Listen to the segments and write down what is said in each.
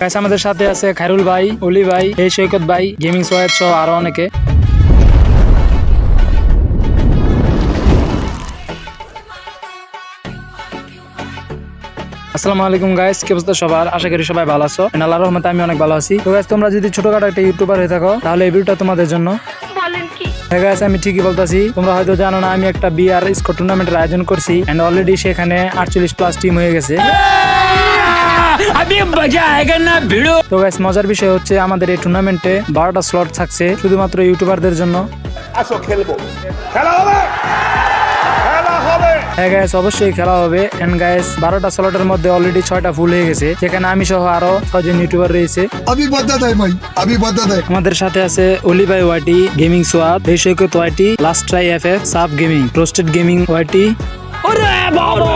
Guys আমাদের সাথে আছে খায়রুল ভাই অলি ভাই এই সৈকত ভাই গেমিং সোয়াদ সহ আরও অনেকে। আসসালামু আলাইকুম গাইস কি অবস্থা সবার? আশা করি সবাই ভালো আছো। And আল্লাহর রহমতে আমি অনেক ভালো আছি। তো গাইস তোমরা যদি ছোটখাটো একটা ইউটিউবার হয়ে থাকো তাহলে এই ভিডিওটা তোমাদের জন্য। বলেন কি? হ্যাঁ guys, আমি ঠিকই বলতাছি। তোমরা হয়তো জানো না আমি একটা বিআর স্কোর টুর্নামেন্টের আয়োজন করছি। এন্ড অলরেডি সেখানে আটচল্লিশ প্লাস টিম হয়ে গেছে। আমি মজা ভিড়ো। তো গাইস মজার বিষয় হচ্ছে আমাদের এই টুর্নামেন্টে বারোটা স্লট থাকছে শুধুমাত্র ইউটিউবারদের জন্য। আসো খেলব। খেলা হবে! হ্যাঁ গায়েস অবশ্যই খেলা হবে। এন্ড গায়েস বারোটা স্লটের মধ্যে অলরেডি ছয়টা ফুল হয়ে গেছে। যেখানে আমি সহ আরও ছয়জন ইউটিউবার রয়েছে। আমি বাদ্দা দেয় ভাই আমি বাদ্দা দেয়। আমাদের সাথে আছে অলিভাই ওয়াটি গেমিং সোয়াদ বেশৈকত ওয়াটি লাস্ট ট্রাই এফ এফ সাফ গেমিং রোস্টেড গেমিং ওয়াটি ওরে বাবা!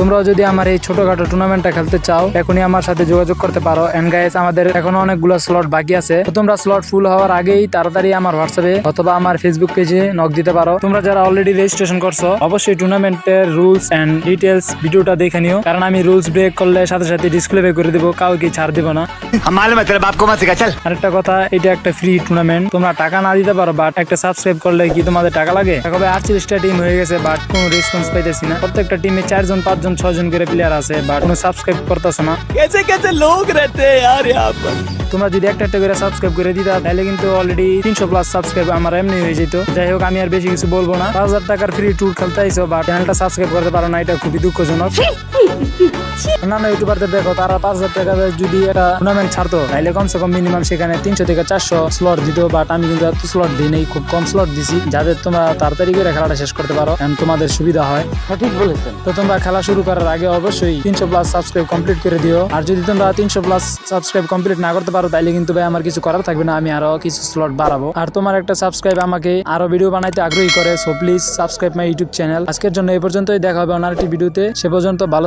তোমরাও যদি আমার এই ছোটখাটো টুর্নামেন্টটা খেলতে চাও এখনই আমার সাথে যোগাযোগ করতে পারো। এন্ড গাইস আমাদের এখনও অনেকগুলো স্লট বাকি আছে। তোমরা স্লট ফুল হওয়ার আগেই তাড়াতাড়ি আমার হোয়াটসঅ্যাপে অথবা আমার ফেসবুক পেজে নক দিতে পারো। তোমরা যারা অলরেডি রেজিস্ট্রেশন করছ অবশ্যই টুর্নামেন্টের রুলস এন্ড ডিটেলস ভিডিওটা দেখে নিও। কারণ আমি রুলস ব্রেক করলে সাথে সাথে ডিসপ্লে ব্রেক করে দেবো কাউকে ছাড় দিব না। আরেকটা কথা এটা একটা ফ্রি টুর্নামেন্ট তোমরা টাকা না দিতে পারো বাট একটা সাবস্ক্রাইব করলে কি তোমাদের টাকা লাগে? তবে আটচল্লিশটা টিম হয়ে গেছে বাট কোনো রেসপন্স পাইতেছি না। প্রত্যেকটা টিমে চারজন পাঁচজন পাঁচজন ছয়জন করে প্লেয়ার আছে বা কোনো সাবস্ক্রাইব করতেছে না। কেসে কেসে লোক রেতে আর তোমরা যদি একটা একটা করে সাবস্ক্রাইব করে দিতা তাহলে কিন্তু অলরেডি তিনশো প্লাস সাবস্ক্রাইব আমার এমনি হয়ে যেত। যাই হোক আমি আর বেশি কিছু বলব না। পাঁচ হাজার টাকার ফ্রি ট্যুর খেলতে আইসো বা চ্যানেলটা সাবস্ক্রাইব করতে পারো না এটা খুবই দুঃখজনক। অন্যান্য ইউটিউবারদের দেখো তারা পাঁচ হাজার টাকা যদি টুর্নামেন্ট ছাড়তো তাহলে কমসে কম মিনিমাম সেখানে তিনশো থেকে চারশো স্লট দিত বাট আমি কিন্তু এত স্লট দিই নাই খুব কম স্লট দিছি যাদের তোমরা তাড়াতাড়ি করে খেলাটা শেষ করতে পারো তোমাদের সুবিধা হয়। ठीक বলেছেন। তো তোমরা খেলা শুরু করার আগে অবশ্যই তিনশো প্লাস সাবস্ক্রাইব কমপ্লিট করে দিও আর যদি তোমরা তিনশো প্লাস সাবস্ক্রাইব কমপ্লিট না করতে পারো তাহলে কিন্তু ভাই আমার কিছু করার থাকবে না আমি আরও কিছু স্লট বাড়াবো। আর তোমার একটা সাবস্ক্রাইব আমাকে আরও ভিডিও বানাইতে আগ্রহী করে so please subscribe my YouTube channel আজকের জন্য এই পর্যন্তই দেখা হবে অন্য একটি ভিডিওতে সে পর্যন্ত ভালো